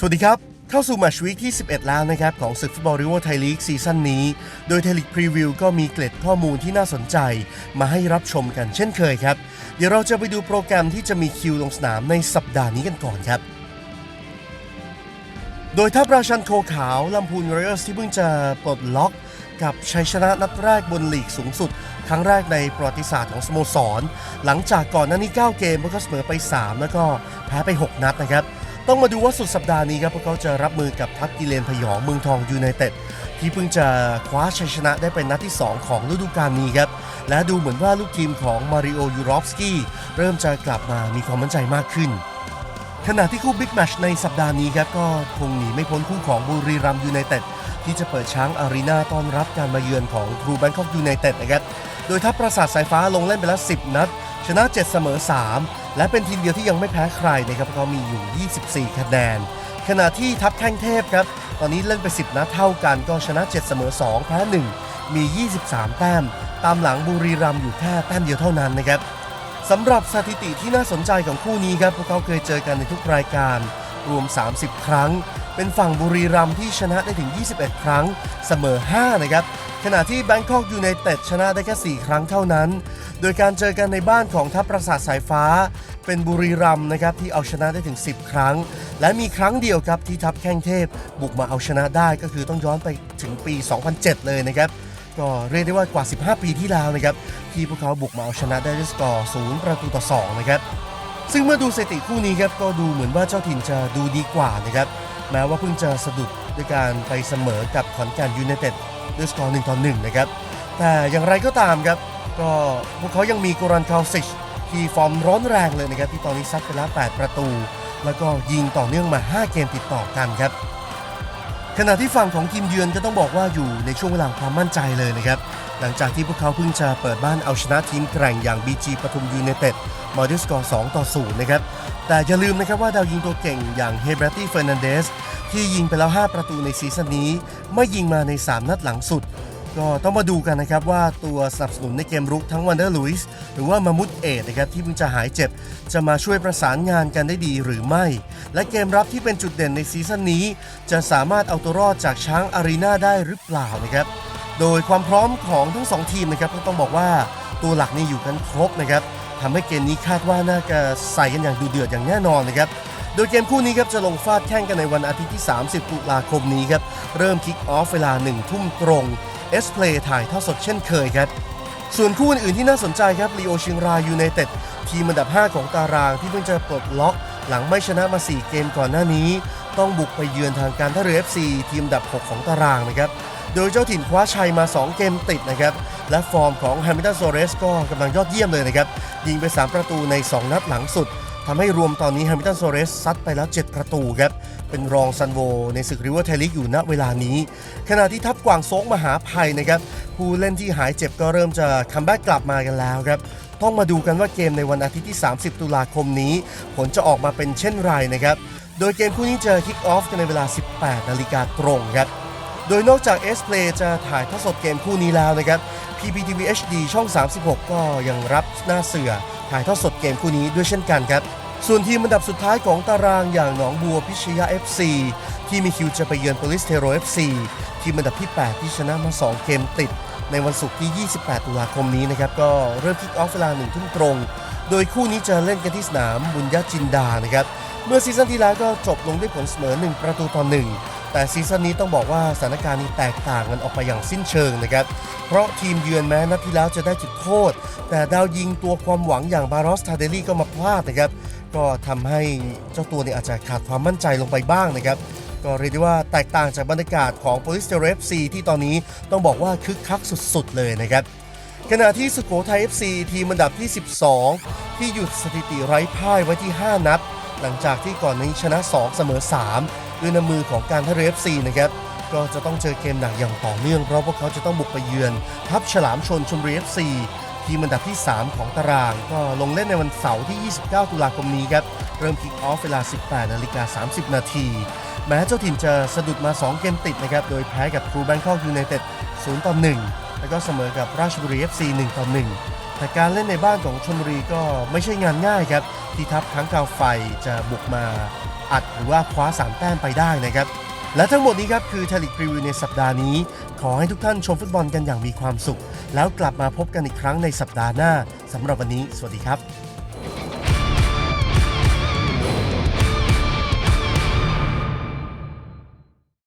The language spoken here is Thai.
สวัสดีครับ เข้าสู่แมตช์วีคที่ 11 แล้วนะครับ ของศึกฟุตบอลริเวอร์ไทยลีกซีซั่นนี้ โดยไทยลีกพรีวิวก็มีเกล็ดข้อมูลที่น่าสนใจ มาให้รับชมกันเช่นเคยครับ เดี๋ยวเราจะไปดูโปรแกรมที่จะมีคิวลงสนามในสัปดาห์นี้กันก่อนครับโดยทัพราชันโคขาวลำพูนเรเออร์สที่เพิ่งจะปลดล็อก กับชัยชนะนัดแรกบนลีกสูงสุด ครั้งแรกในประวัติศาสตร์ของสโมสร หลังจากก่อนหน้านี้ 9 เกมพวกเขาเสมอไป 3 แล้วก็แพ้ไป 6 นัดนะครับ ต้องมาดูว่าสุดสัปดาห์นี้ครับพวกเขาจะรับมือกับทัพกิเลนพยองเมืองทองยูไนเต็ดที่เพิ่งจะคว้าชัยชนะได้เป็นนัดที่ 2 ของฤดูกาลนี้ครับ และดูเหมือนว่าลูกทีมของมาริโอยูรอฟสกี้เริ่มจะกลับมามีความมั่นใจมากขึ้น ขณะที่คู่บิ๊กแมชในสัปดาห์นี้ครับก็คงหนีไม่พ้นคู่ของบุรีรัมยูไนเต็ดที่จะเปิดช้างอารีนาต้อนรับการมาเยือนของทรูแบงคอกยูไนเต็ดนะครับ โดยทัพประสาทสายฟ้าลงเล่นไปแล้ว 10 นัด ชนะ 7 เสมอ 3 และเป็นทีมเดียวที่ยังไม่แพ้ใครนะครับเขามีอยู่ 24 คะแนน ขณะที่ทัพแข้งเทพครับ ตอนนี้เล่นไป 10 นัดเท่ากันก็ชนะ 7 เสมอ 2 แพ้ 1 มี 23 แต้ม ตามหลังบุรีรัมย์อยู่แค่แต้มเดียวเท่านั้นนะครับสำหรับสถิติที่น่าสนใจของคู่นี้ครับพวกเขาเคยเจอกันในทุกรายการรวม 30 ครั้ง เป็นฝั่งบุรีรัมย์ที่ชนะได้ถึง 21 ครั้งเสมอ 5 นะครับ ขณะที่แบงคอกยูไนเต็ดชนะได้แค่ 4 ครั้งเท่านั้น โดยการเจอกันในบ้านของทัพประสาทสายฟ้า เป็นบุรีรัมย์นะครับที่เอาชนะได้ถึง 10 ครั้ง และมีครั้งเดียวครับที่ทัพแข้งเทพ บุกมาเอาชนะได้ก็คือต้องย้อนไปถึงปี 2007 เลยนะครับก็เรียกได้ว่ากว่า 15 ปีที่แล้วนะครับที่พวกเขาบุกมาเอาชนะได้ด้วยสกอร์ 0 ประตูต่อ 2 นะครับซึ่งเมื่อดูสถิติคู่นี้ครับก็ดูเหมือนว่าเจ้าถิ่นจะดูดีกว่านะครับ แม้ว่าเพิ่งจะสะดุดด้วยการไปเสมอกับขอนแก่นยูไนเต็ดด้วยสกอร์1ต่อ1นะครับ แต่อย่างไรก็ตามครับ ก็พวกเขายังมีกรันคาซิชที่ฟอร์มร้อนแรงเลยนะครับ ที่ตอนนี้ซัดไปแล้ว8ประตู แล้วก็ยิงต่อเนื่องมา 5 เกมติดต่อกันครับ ขณะที่ฝั่งของทีมเยือนก็ต้องบอกว่าอยู่ในช่วงเวลาความมั่นใจเลยนะครับหลังจากที่พวกเขาเพิ่งจะเปิดบ้านเอาชนะทีมแกร่งอย่าง BG ปทุมยูไนเต็ดมาด้วยสกอร์2ต่อ0นะครับ แต่อย่าลืมนะครับว่าดาวยิงตัวเก่งอย่างเฮเบรตี้เฟอร์นันเดสที่ยิงไปแล้ว 5 ประตูในซีซั่นนี้ ไม่ยิงมาใน 3 นัดหลังสุด ก็ต้องมาดูกันนะครับว่าตัวสนับสนุนในเกมรุกทั้งวันเดอร์ลุยส์หรือว่ามามุดเอดนะครับที่เพิ่งจะหายเจ็บ จะมาช่วยประสานงานกันได้ดีหรือไม่ และเกมรับที่เป็นจุดเด่นในซีซั่นนี้ จะสามารถเอาตัวรอดจากช้างอารีนาได้หรือเปล่านะครับโดยความพร้อมของทั้งสองทีมนะครับก็ต้องบอกว่าตัวหลักนี่อยู่กันครบนะครับ ทำให้เกมนี้คาดว่าน่าจะใส่กันอย่างดูเดือดอย่างแน่นอนนะครับโดยเกมคู่นี้ครับจะลงฟาดแข่งกันในวันอาทิตย์ที่ 30 ตุลาคมนี้ครับ เริ่มคิกออฟเวลา 1 ทุ่มตรงเอสเพย์ถ่ายทอดสดเช่นเคยครับ ส่วนคู่อื่นๆที่น่าสนใจครับลีโอเชียงรายยูไนเต็ดทีมอันดับ 5 ของตารางที่เพิ่งจะปลดล็อก หลังไม่ชนะมา 4 เกมก่อนหน้านี้ ต้องบุกไปเยือนทางการท่าเรือ FC ทีมอันดับ 6 ของตารางนะครับ โดยเจ้าถิ่นคว้าชัยมา 2 เกมติดนะครับ และฟอร์มของแฮมิลตันโซเรสก็กำลังยอดเยี่ยมเลยนะครับ ยิงไป 3 ประตูใน 2 นัดหลังสุดทำให้รวมตอนนี้แฮมิลตันโซเรสซัดไปแล้ว 7 ประตูครับ เป็นรองซันโวในศึกริเวอร์ไทยลีกอยู่ณเวลานี้ ขณะที่ทัพกวางโซงมหาภัยนะครับ ผู้เล่นที่หายเจ็บก็เริ่มจะคัมแบ็กกลับมากันแล้วครับ ต้องมาดูกันว่าเกมในวันอาทิตย์ที่ 30 ตุลาคมนี้ ผลจะออกมาเป็นเช่นไรนะครับ โดยเกมคู่นี้จะคิกออฟกันในเวลา 18 นาฬิกาตรงครับ โดยนอกจาก S Play จะถ่ายทอดสดเกมคู่นี้แล้วนะครับ PPTV HD ช่อง 36 ก็ยังรับหน้าเสือถ่ายทอดสดเกมคู่นี้ด้วยเช่นกันครับ ส่วนทีมอันดับสุดท้ายของตารางอย่างหนองบัวพิชยา FC ที่มีคิวจะไปเยือนโปลิสเทโร FC ทีมอันดับที่ 8 ที่ชนะมา 2 เกมติด ในวันศุกร์ที่ 28 ตุลาคมนี้นะครับ ก็เริ่มคิกออฟเวลา1ทุ่มตรง โดยคู่นี้จะเล่นกันที่สนามบุญญาจินดานะครับ เมื่อซีซั่นที่แล้วก็จบลงด้วยผลเสมอ 1 ประตูต่อ1 แต่ซีซั่นนี้ต้องบอกว่าสถานการณ์นี้แตกต่างกันออกไปอย่างสิ้นเชิงนะครับ เพราะทีมเยือนแม้นัดที่แล้วจะได้จุดโทษ แต่ดาวยิงตัวความหวังอย่างบารอสทาเดลี่ก็มาพลาดนะครับ ก็ทำให้เจ้าตัวเนี่ยอาจจะขาดความมั่นใจลงไปบ้างนะครับ ก็เรียกได้ว่าแตกต่างจากบรรยากาศของ Police t e r o FC ที่ตอนนี้ต้องบอกว่าคึกคักสุดๆเลยนะครับขณะที่สุโขทัย FC ทีมอันดับที่ 12 ที่หยุดสถิติไร้พ่ายไว้ที่ 5 นัด หลังจากที่ก่อนนี้ชนะ 2 เสมอ 3 ด้วยน้ำมือของการท่าเรือ FC นะครับก็จะต้องเจอเกมหนักอย่างต่อเนื่อง เพราะพวกเขาจะต้องบุกไปเยือน ทัพฉลามชนชมรี FC ทีมอันดับที่ 3 ของตาราง ก็ลงเล่นในวันเสาร์ที่ 29 ตุลาคมนี้ครับ เริ่มคิกออฟเวลา 18นาฬิกา30 นาที แม้เจ้าถิ่นจะสะดุดมา 2 เกมติดนะครับ โดยแพ้กับทรูแบงคอกยูไนเต็ด0ต่อ1แล้วก็เสมอกับราชบุรี FC 1ต่อ1แต่การเล่นในบ้านของชลบุรีก็ไม่ใช่งานง่ายครับ ที่ทัพค้างคาวไฟจะบุกมา อัดหรือว่าคว้า 3 แต้มไปได้นะครับ และทั้งหมดนี้ครับคือเทลิกรีวิวในสัปดาห์นี้ ขอให้ทุกท่านชมฟุตบอลกันอย่างมีความสุข แล้วกลับมาพบกันอีกครั้งในสัปดาห์หน้าสำหรับวันนี้ สวัสดีครับ